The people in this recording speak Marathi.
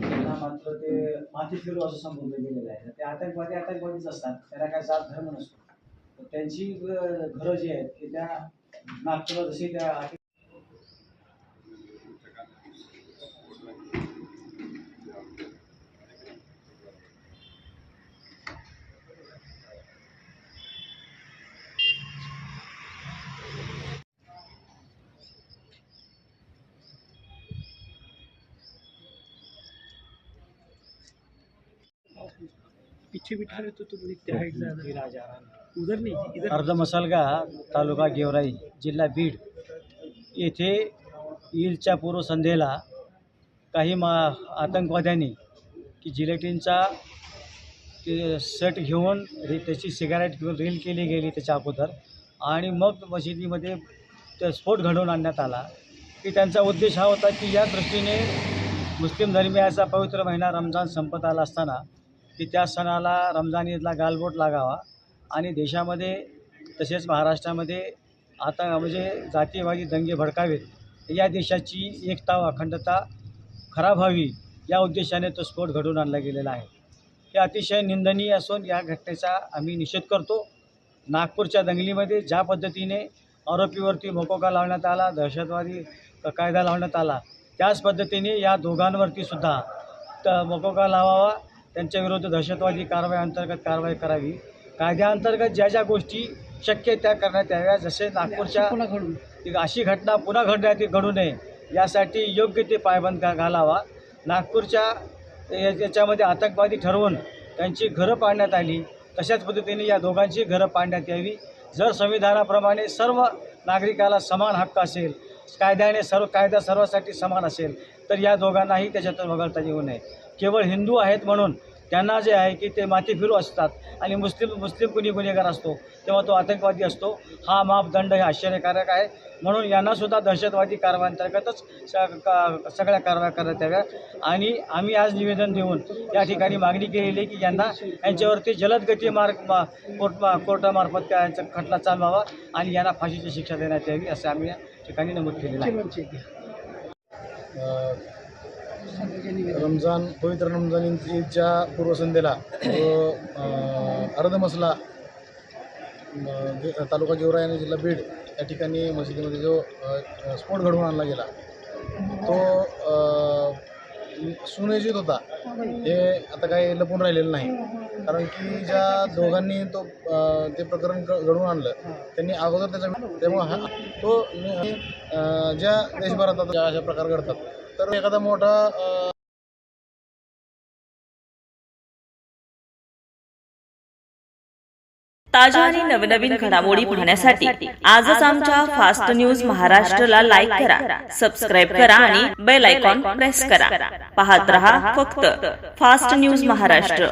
त्यांना मात्र ते माती फिरू असं संबोधलं गेलेलं आहे ते आतंकवादी आतंकवादीच असतात. त्याला काय जात धर्म नसतो. त्यांची घरं जी आहेत की त्या नागपूरला जशी त्या पीछे बिठा रहे तो तुम हाइट ज्यादा उधर नहीं इधर अर्ध मसालगा तालुका गेवराई जिल्हा बीड। येथे ईदच्या पूर्वसंध्येला काही मा आतंकवाद्यांनी की जिलेटिनचा ते सेट घेऊन रे त्याची सिगारेट घेऊन रील केली गेली त्याच्या अगोदर. आणि मग मशिदीमध्ये ते स्फोट घडवून आणण्यात आला. की त्यांचा उद्देश हा होता की या दृष्टीने मुस्लिम धर्मियाचा पवित्र महिना रमजान संपत आला असताना की त्या सणाला रमजान ईदला गालबोट लागावा. आणि देशामध्ये तसेच महाराष्ट्रामध्ये आता म्हणजे जातीयवादी दंगे भडकावेत. या देशाची एकता व अखंडता खराब व्हावी या उद्देशाने तो स्फोट घडवून आणला गेलेला आहे. हे अतिशय निंदनीय असून या घटनेचा आम्ही निषेध करतो. नागपूरच्या दंगलीमध्ये ज्या पद्धतीने आरोपीवरती मोकोका लावण्यात आला दहशतवादी कायदा लावण्यात आला त्याच पद्धतीने या दोघांवरती सुद्धा त मोकोका लावावा त्यांच्याविरुद्ध दहशतवादी कारवाई अंतर्गत कारवाई करावी. कायद्याअंतर्गत ज्या ज्या गोष्टी शक्य त्या करण्यात याव्या जसे नागपूरच्या अशी घटना पुन्हा घडण्यात घडू नये यासाठी योग्य ते पायबंद घालावा. नागपूरच्या या- याच्यामध्ये आतंकवादी ठरवून त्यांची घरं पाडण्यात आली. तशाच पद्धतीने या दोघांची घरं पाडण्यात यावी. जर संविधानाप्रमाणे सर्व नागरिकाला समान हक्क असेल कायद्याने सर्व कायदा सर्वासाठी समान असेल तर या दोघांनाही त्याच्यातून वगळता येऊ नये. केवळ हिंदू आहेत म्हणून त्यांना जे आहे की ते माती फिरू असतात आणि मुस्लिम मुस्लिम कुणी गुन्हेगार असतो तेव्हा तो आतंकवादी असतो. हा मापदंड हे आश्चर्यकारक आहे. म्हणून यांनासुद्धा दहशतवादी कारवायांतर्गतच स का सगळ्या कारवाया करण्यात याव्या. आणि आम्ही आज निवेदन देऊन या ठिकाणी मागणी केलेली आहे की यांना यांच्यावरती जलदगती मार्ग मा कोर्ट कोर्टामार्फत त्यांचा खटला चालवावा आणि यांना फाशीची शिक्षा देण्यात यावी असं आम्ही ठिकाणी नमूद केलेलं आहे. रमजान पवित्र रमजान ईद- ईदच्या पूर्वसंध्येला व अर्धमसला म, गे- तालुका गेवराई आणि जिल्हा बीड या ठिकाणी मशिदीमध्ये जो स्फोट घडवून आणला गेला. तो अ, सुनिश्चित होता. हे आता काही लपून राहिलेलं नाही. कारण की ज्या दोघांनी तो ते प्रकरण घडवून आणलं त्यांनी अगोदर त्याचा त्यामुळे हा तो ज्या देशभरात आता ज्या अशा प्रकार घडतात तर एखादा मोठा ताज्या आणि नवनवीन घडामोडी पाहण्यासाठी आजच आमच्या फास्ट न्यूज महाराष्ट्रला लाईक करा सबस्क्राईब करा आणि बेल आयकॉन प्रेस करा. पाहत रहा फक्त फास्ट न्यूज महाराष्ट्र.